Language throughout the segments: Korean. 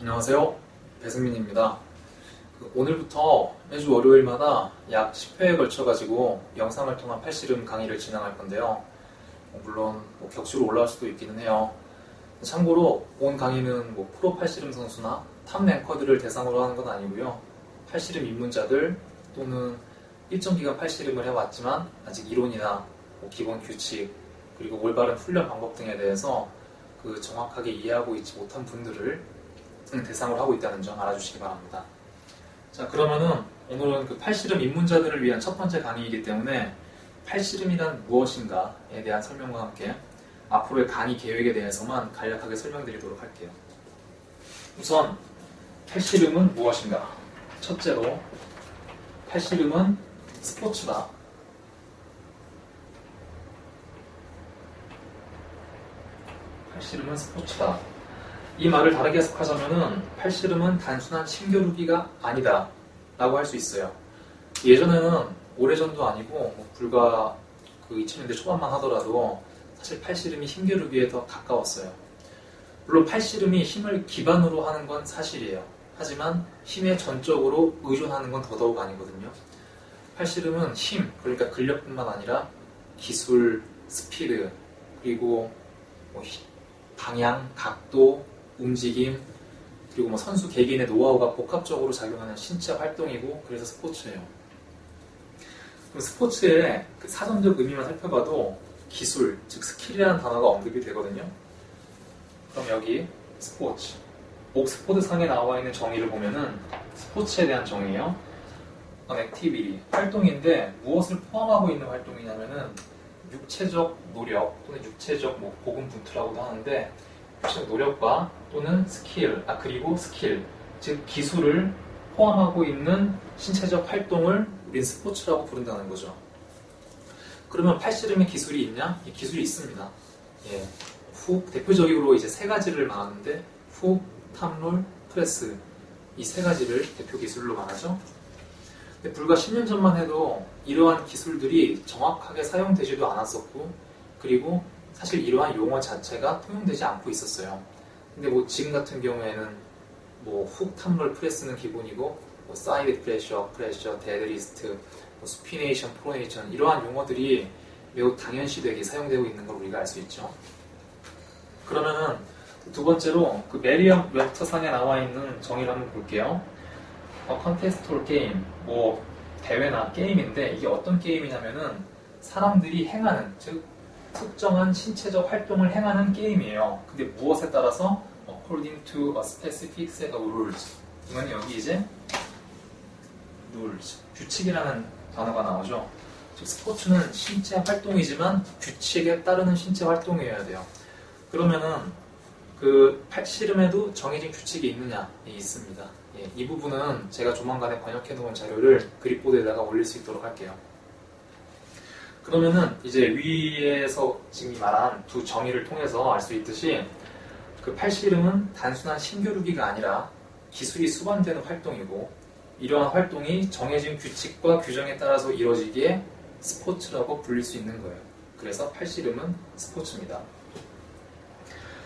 안녕하세요. 배승민입니다. 그 오늘부터 매주 월요일마다 약 10회에 걸쳐가지고 영상을 통한 팔씨름 강의를 진행할 건데요. 뭐 물론 뭐 격주로 올라올 수도 있기는 해요. 참고로 본 강의는 뭐 프로 팔씨름 선수나 탑 랭커들을 대상으로 하는 건 아니고요. 팔씨름 입문자들 또는 일정 기간 팔씨름을 해왔지만 아직 이론이나 뭐 기본 규칙 그리고 올바른 훈련 방법 등에 대해서 그 정확하게 이해하고 있지 못한 분들을 대상으로 하고 있다는 점 알아주시기 바랍니다. 자, 그러면은 오늘은 그 팔씨름 입문자들을 위한 첫 번째 강의이기 때문에 팔씨름이란 무엇인가에 대한 설명과 함께 앞으로의 강의 계획에 대해서만 간략하게 설명드리도록 할게요. 우선 팔씨름은 무엇인가? 첫째로 팔씨름은 스포츠다. 팔씨름은 스포츠다. 이 말을 다르게 해석하자면은 팔씨름은 단순한 신겨루기가 아니다 라고 할 수 있어요. 예전에는 오래전도 아니고 뭐 불과 그 2000년대 초반만 하더라도 사실 팔씨름이 힘겨루기에 더 가까웠어요. 물론 팔씨름이 힘을 기반으로 하는 건 사실이에요. 하지만 힘에 전적으로 의존하는 건 더더욱 아니거든요. 팔씨름은 힘, 그러니까 근력뿐만 아니라 기술, 스피드, 그리고 뭐 방향, 각도, 움직임, 그리고 뭐 선수 개개인의 노하우가 복합적으로 작용하는 신체 활동이고 그래서 스포츠예요. 그럼 스포츠의 그 사전적 의미만 살펴봐도 기술, 즉 스킬이라는 단어가 언급이 되거든요. 그럼 여기 스포츠, 옥스포드 상에 나와 있는 정의를 보면은 스포츠에 대한 정의요. 어 액티비티, 활동인데 무엇을 포함하고 있는 활동이냐면은 육체적 노력 또는 육체적 뭐 고군분투라고도 하는데 노력과 또는 스킬, 아 그리고 스킬, 즉 기술을 포함하고 있는 신체적 활동을 우린 스포츠라고 부른다는 거죠. 그러면 팔씨름에 기술이 있냐? 예, 기술이 있습니다. 예, 훅 대표적으로 이제 세 가지를 말하는데 훅, 탑롤, 프레스 이 세 가지를 대표 기술로 말하죠. 불과 10년 전만 해도 이러한 기술들이 정확하게 사용되지도 않았었고 그리고 사실 이러한 용어 자체가 통용되지 않고 있었어요. 근데 뭐 지금 같은 경우에는 뭐훅 탐롤 프레스는 기본이고 뭐 사이드 프레셔, 프레셔, 데드리스트, 뭐 스피네이션, 프로네이션 이러한 용어들이 매우 당연시되게 사용되고 있는 걸 우리가 알 수 있죠. 그러면은 두 번째로 그 메리엄 웹터상에 나와 있는 정의를 한번 볼게요. 어, 컨테스톨 게임, 뭐 대회나 게임인데 이게 어떤 게임이냐면은 사람들이 행하는 즉 특정한 신체적 활동을 행하는 게임이에요. 근데 무엇에 따라서 according to a specific set of rules. 이건 여기 이제 rules, 규칙이라는 단어가 나오죠. 즉 스포츠는 신체 활동이지만 규칙에 따르는 신체 활동이어야 돼요. 그러면은 그 팔씨름에도 정해진 규칙이 있느냐? 예, 있습니다. 예, 이 부분은 제가 조만간에 번역해 놓은 자료를 그립보드에다가 올릴 수 있도록 할게요. 그러면은 이제 위에서 지금 말한 두 정의를 통해서 알 수 있듯이 그 팔씨름은 단순한 신교류기가 아니라 기술이 수반되는 활동이고 이러한 활동이 정해진 규칙과 규정에 따라서 이루어지기에 스포츠라고 불릴 수 있는 거예요. 그래서 팔씨름은 스포츠입니다.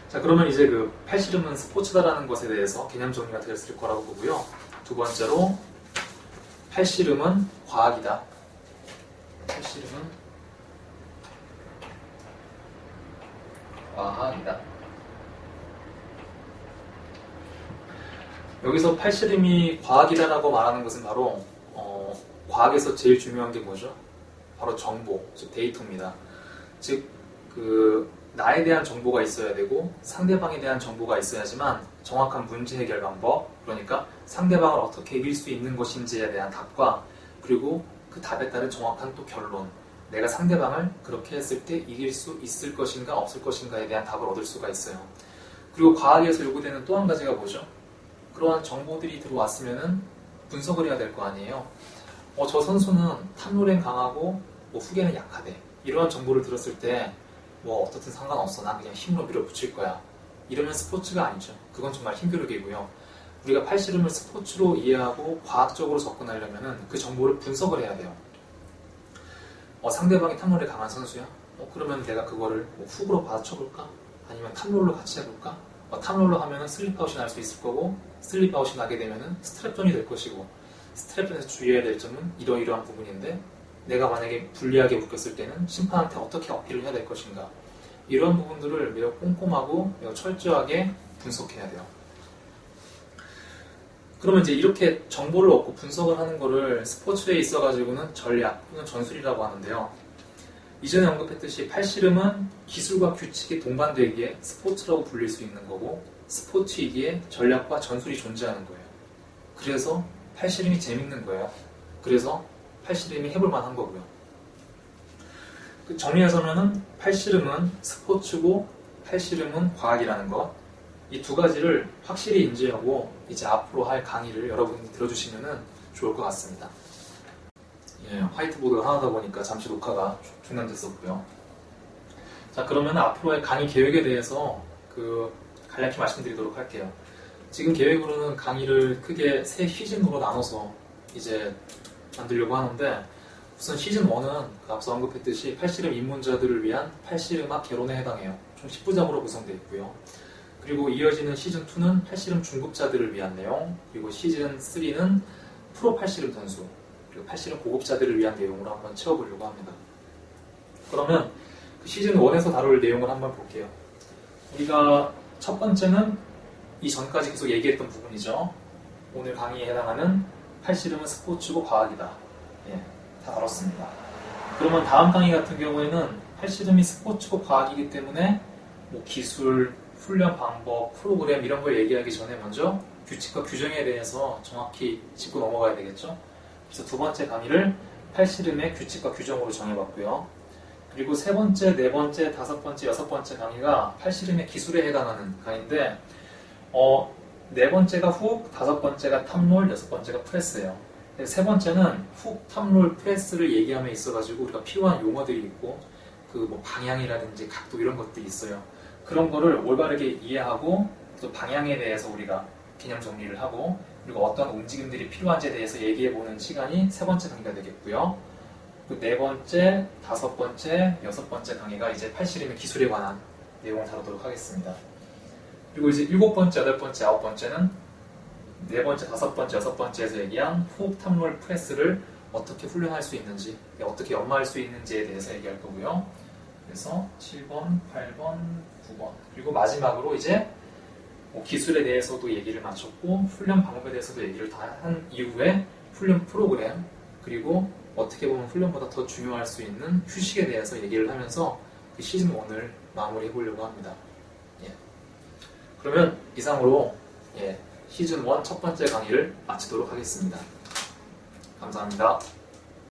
자 그러면 이제 그 팔씨름은 스포츠다라는 것에 대해서 개념 정리가 되었을 거라고 보고요. 두 번째로 팔씨름은 과학이다. 팔씨름은 과학이다. 여기서 팔씨름이 과학이다라고 말하는 것은 바로 어, 과학에서 제일 중요한 게 뭐죠? 바로 정보, 즉 데이터입니다. 즉, 그 나에 대한 정보가 있어야 되고 상대방에 대한 정보가 있어야지만 정확한 문제 해결 방법, 그러니까 상대방을 어떻게 이길 수 있는 것인지에 대한 답과 그리고 그 답에 따른 정확한 또 결론, 내가 상대방을 그렇게 했을 때 이길 수 있을 것인가 없을 것인가에 대한 답을 얻을 수가 있어요. 그리고 과학에서 요구되는 또 한 가지가 뭐죠? 그러한 정보들이 들어왔으면은 분석을 해야 될 거 아니에요. 어, 저 선수는 탑롤엔 강하고 뭐 후계는 약하대. 이러한 정보를 들었을 때 뭐 어떻든 상관없어. 난 그냥 힘으로 밀어붙일 거야. 이러면 스포츠가 아니죠. 그건 정말 힘겨루기고요. 우리가 팔씨름을 스포츠로 이해하고 과학적으로 접근하려면 그 정보를 분석을 해야 돼요. 어, 상대방이 탑롤에 강한 선수야? 어, 그러면 내가 그거를 뭐 훅으로 받아쳐볼까? 아니면 탑롤로 같이 해볼까? 어, 탑롤러 하면은 슬립아웃이 날 수 있을 거고 슬립아웃이 나게 되면은 스트랩존이 될 것이고 스트랩존에서 주의해야 될 점은 이러이러한 부분인데 내가 만약에 불리하게 묶였을 때는 심판한테 어떻게 어필을 해야 될 것인가 이런 부분들을 매우 꼼꼼하고 매우 철저하게 분석해야 돼요. 그러면 이제 이렇게 정보를 얻고 분석을 하는 거를 스포츠에 있어 가지고는 전략 또는 전술이라고 하는데요. 이전에 언급했듯이 팔씨름은 기술과 규칙이 동반되기에 스포츠라고 불릴 수 있는 거고 스포츠이기에 전략과 전술이 존재하는 거예요. 그래서 팔씨름이 재밌는 거예요. 그래서 팔씨름이 해볼 만한 거고요. 그 정리해서는 팔씨름은 스포츠고 팔씨름은 과학이라는 것. 이 두 가지를 확실히 인지하고 이제 앞으로 할 강의를 여러분이 들어주시면 좋을 것 같습니다. 예, 화이트보드가 하나다 보니까 잠시 녹화가 중단됐었고요. 자, 그러면 앞으로의 강의 계획에 대해서 그 간략히 말씀드리도록 할게요. 지금 계획으로는 강의를 크게 세 시즌으로 나눠서 이제 만들려고 하는데 우선 시즌 1은 앞서 언급했듯이 팔씨름 입문자들을 위한 팔씨름학 개론에 해당해요. 총 10부작으로 구성되어 있고요. 그리고 이어지는 시즌 2는 팔씨름 중급자들을 위한 내용, 그리고 시즌 3는 프로 팔씨름 선수, 그리고 팔씨름 고급자들을 위한 내용으로 한번 채워보려고 합니다. 그러면 그 시즌 1에서 다룰 내용을 한번 볼게요. 우리가 첫 번째는 이 전까지 계속 얘기했던 부분이죠. 오늘 강의에 해당하는 팔씨름은 스포츠고 과학이다. 예, 다 다뤘습니다. 그러면 다음 강의 같은 경우에는 팔씨름이 스포츠고 과학이기 때문에 뭐 기술, 훈련 방법, 프로그램 이런 걸 얘기하기 전에 먼저 규칙과 규정에 대해서 정확히 짚고 넘어가야 되겠죠. 그래서 두 번째 강의를 팔씨름의 규칙과 규정으로 정해봤고요. 그리고 세 번째, 네 번째, 다섯 번째, 여섯 번째 강의가 팔씨름의 기술에 해당하는 강의인데 어, 네 번째가 훅, 다섯 번째가 탑롤, 여섯 번째가 프레스예요. 세 번째는 훅, 탑롤, 프레스를 얘기함에 있어가지고 우리가 필요한 용어들이 있고 그 뭐 방향이라든지 각도 이런 것들이 있어요. 그런 거를 올바르게 이해하고 또 방향에 대해서 우리가 개념 정리를 하고 그리고 어떤 움직임들이 필요한지에 대해서 얘기해 보는 시간이 세 번째 강의가 되겠고요. 그네 번째, 다섯 번째, 여섯 번째 강의가 이제 팔씨름의 기술에 관한 내용을 다루도록 하겠습니다. 그리고 이제 일곱 번째, 여덟 번째, 아홉 번째는 네 번째, 다섯 번째, 여섯 번째에서 얘기한 호흡 탐롤 프레스를 어떻게 훈련할 수 있는지, 어떻게 연마할 수 있는지에 대해서 얘기할 거고요. 그래서 7번, 8번, 9번. 그리고 마지막으로 이제 뭐 기술에 대해서도 얘기를 마쳤고, 훈련 방법에 대해서도 얘기를 다 한 이후에 훈련 프로그램, 그리고 어떻게 보면 훈련보다 더 중요할 수 있는 휴식에 대해서 얘기를 하면서 그 시즌 1을 마무리해 보려고 합니다. 예. 그러면 이상으로 예, 시즌 1 첫 번째 강의를 마치도록 하겠습니다. 감사합니다.